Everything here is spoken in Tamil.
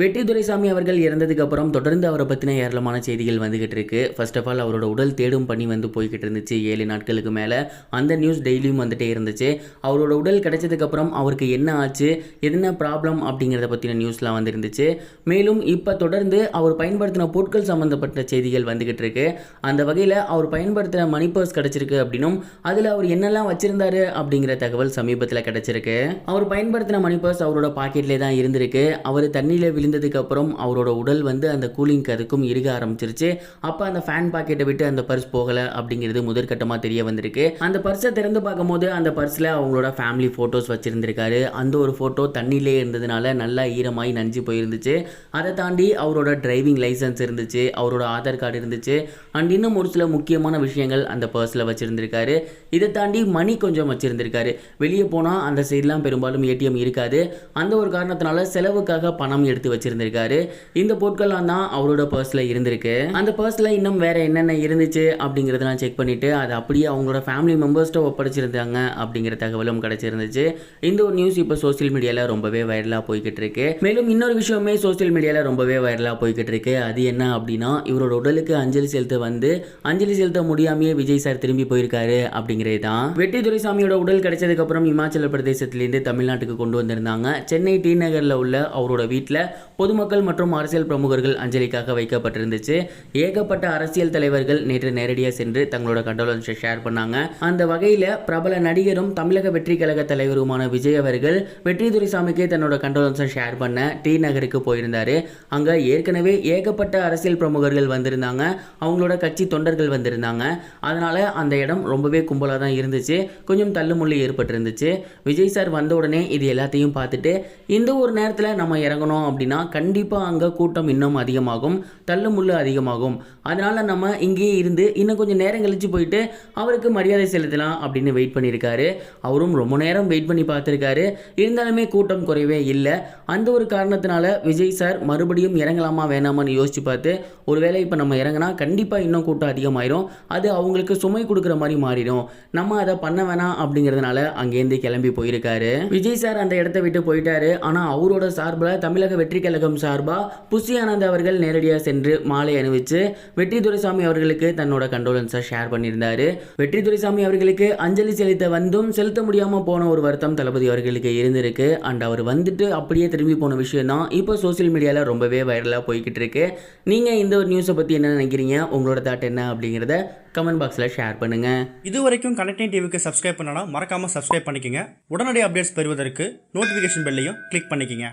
வெற்றி துரைசாமி அவர்கள் இறந்ததுக்கு அப்புறம் தொடர்ந்து அவரை பற்றின ஏராளமான செய்திகள் வந்துகிட்டு இருக்கு. ஃபர்ஸ்ட் ஆஃப் ஆல் அவரோட உடல் தேடும் பணி வந்து போய்கிட்டு இருந்துச்சு. ஏழு நாட்களுக்கு மேலே அந்த நியூஸ் டெய்லியும் வந்துட்டே இருந்துச்சு. அவரோட உடல் கிடைச்சதுக்கப்புறம் அவருக்கு என்ன ஆச்சு என்ன ப்ராப்ளம் அப்படிங்கிறத பற்றின நியூஸ்லாம் வந்துருந்துச்சு. மேலும் இப்போ தொடர்ந்து அவர் பயன்படுத்தின பொருட்கள் சம்மந்தப்பட்ட செய்திகள் வந்துகிட்டு இருக்கு. அந்த வகையில் அவர் பயன்படுத்தின மணி பர்ஸ் கிடச்சிருக்கு அப்படின்னும் அதில் அவர் என்னெல்லாம் வச்சுருந்தாரு அப்படிங்கிற தகவல் சமீபத்தில் கிடச்சிருக்கு. அவர் பயன்படுத்தின மணி பர்ஸ் அவரோட பாக்கெட்லேயே தான் இருந்திருக்கு. அவர் தண்ணியில் விழுந்ததுக்கு அப்புறம் அவரோட உடல் வந்து அந்த கூலிங் கதுக்கும் இறுக ஆரம்பிச்சிருச்சு. அப்போ அந்த ஃபேன் பாக்கெட்டை விட்டு அந்த பர்ஸ் போகலை அப்படிங்கிறது முதற்கட்டமாக தெரிய வந்திருக்கு. அந்த பர்ஸை திறந்து பார்க்கும்போது அந்த பர்ஸில் அவங்களோட ஃபேமிலி ஃபோட்டோஸ் வச்சிருந்திருக்காரு. அந்த ஒரு ஃபோட்டோ தண்ணியிலே இருந்ததுனால நல்லா ஈரமாய் நஞ்சு போயிருந்துச்சு. அதை தாண்டி அவரோட டிரைவிங் லைசன்ஸ் இருந்துச்சு அவரோட ஆதார் கார்டு இருந்துச்சு. அண்ட் இன்னும் ஒரு சில முக்கியமான விஷயங்கள் அந்த பர்ஸில் வச்சிருந்திருக்காரு. இதை தாண்டி மணி கொஞ்சம் வச்சிருந்திருக்காரு. வெளியே போனால் அந்த சைட்லாம் பெரும்பாலும் ஏடிஎம் இருக்காது. அந்த ஒரு காரணத்தினால செலவுக்காக பணம் எடுத்து வச்சிருந்திருக்காரு. இந்த பொருட்கள்லாம் தான் அவரோட பர்ஸில் இருந்திருக்கு. அந்த பர்ஸில் இன்னும் வேற என்னென்ன இருந்துச்சு அப்படிங்கிறதெல்லாம் செக் பண்ணிட்டு அதை அப்படியே அவங்களோட ஃபேமிலி மெம்பர்ஸ்ட்ட ஒப்படைச்சிருந்தாங்க அப்படிங்கிற தகவலும் கிடைச்சிருந்துச்சு. இந்த ஒரு நியூஸ் இப்போ சோஷியல் மீடியாவில் ரொம்பவே வைரலாக போய்கிட்டு இருக்கு. மேலும் இன்னொரு விஷயமே சோஷியல் மீடியாவில் ரொம்பவே வைரலாக போய்கிட்டு இருக்கு. அது என்ன அப்படின்னா இவரோட உடலுக்கு அஞ்சலி செலுத்த வந்து அஞ்சலி செலுத்த முடியாமையே விஜய் சார் திரும்பி போயிருக்காரு அப்படிங்கிறது தான். வெற்றி துரைசாமியோட உடல் கிடைச்சதுக்கு அப்புறம் இமாச்சல பிரதேசத்திலேருந்து தமிழ்நாட்டுக்கு கொண்டு வந்திருந்தாங்க. சென்னை டி நகரில் உள்ள அவரோட வீட்டில் பொதுமக்கள் மற்றும் அரசியல் பிரமுகர்கள் அஞ்சலிக்காக வைக்கப்பட்டிருந்துச்சு. ஏகப்பட்ட அரசியல் தலைவர்கள் நேற்று நேரடியாக சென்று தங்களோட கண்டோலன்ஸை ஷேர் பண்ணாங்க. அந்த வகையில் பிரபல நடிகரும் தமிழக வெற்றி கழக தலைவருமான விஜய் அவர்கள் வெற்றி துரைசாமிக்கு தன்னோட கண்டோலன்ஸை ஷேர் பண்ண டி நகருக்கு போயிருந்தாரு. அங்கே ஏற்கனவே ஏகப்பட்ட அரசியல் பிரமுகர்கள் வந்திருந்தாங்க. அவங்களோட கட்சி தொண்டர்கள் வந்திருந்தாங்க. அதனால அந்த இடம் ரொம்பவே கும்பலாக தான் இருந்துச்சு. கொஞ்சம் தள்ளுமுள்ளி ஏற்பட்டிருந்துச்சு. விஜய் சார் வந்த உடனே இது எல்லாத்தையும் பார்த்துட்டு இந்த ஒரு நேரத்தில் நம்ம இறங்கணும் அப்படின்னு கண்டிப்பாக அங்கே கூட்டம் இன்னும் அதிகமாகும் தள்ளுமுள்ளு அதிகமாகும். அதனால் நம்ம இங்கேயே இருந்து இன்னும் கொஞ்சம் நேரம் கழித்து போயிட்டு அவருக்கு மரியாதை செலுத்தலாம் அப்படின்னு வெயிட் பண்ணியிருக்காரு அவரும் ரொம்ப நேரம் வெயிட் பண்ணி பார்த்துருக்காரு. இருந்தாலுமே கூட்டம் குறையவே இல்லை. அந்த ஒரு காரணத்தினால விஜய் சார் மறுபடியும் இறங்கலாமா வேணாமான்னு யோசிச்சு பார்த்து ஒருவேளை இப்போ நம்ம இறங்கினா கண்டிப்பாக இன்னும் கூட்டம் அதிகமாயிரும். அது அவங்களுக்கு சுமை கொடுக்குற மாதிரி மாறிடும். நம்ம அதை பண்ண வேணாம் அப்படிங்கிறதுனால அங்கேருந்து கிளம்பி போயிருக்காரு. விஜய் சார் அந்த இடத்த விட்டு போயிட்டாரு. ஆனால் அவரோட சார்பில் தமிழக வெற்றி கழகம் சார்பாக புஷி ஆனந்த் அவர்கள் நேரடியாக சென்று மாலை அணிவித்து வெற்றி துரைசாமி அவர்களுக்கு தன்னோட கண்டோலன்ஸை ஷேர் பண்ணியிருந்தாரு. வெற்றி துரைசாமி அவர்களுக்கு அஞ்சலி செலுத்த வந்தும் செலுத்த முடியாமல் போன ஒரு வருத்தம் தளபதி அவர்களுக்கு இருந்திருக்கு. அண்ட் அவர் வந்துட்டு அப்படியே திரும்பி போன விஷயம் தான் இப்போ சோஷியல் மீடியாவில் ரொம்பவே வைரலாக போய்கிட்டு இருக்கு. நீங்கள் இந்த ஒரு நியூஸை பற்றி என்ன நினைக்கிறீங்க? உங்களோட தாட் என்ன அப்படிங்கிறத கமெண்ட் பாக்ஸில் ஷேர் பண்ணுங்கள் இது வரைக்கும் கனெக்டிங் டிவிக்கு சப்ஸ்கிரைப் பண்ணனா மறக்காமல் சப்ஸ்கிரைப் பண்ணிக்கங்க. உடனடி அப்டேட்ஸ் பெறுவதற்கு நோட்டிஃபிகேஷன் பெல்லையும் கிளிக் பண்ணிக்கங்க.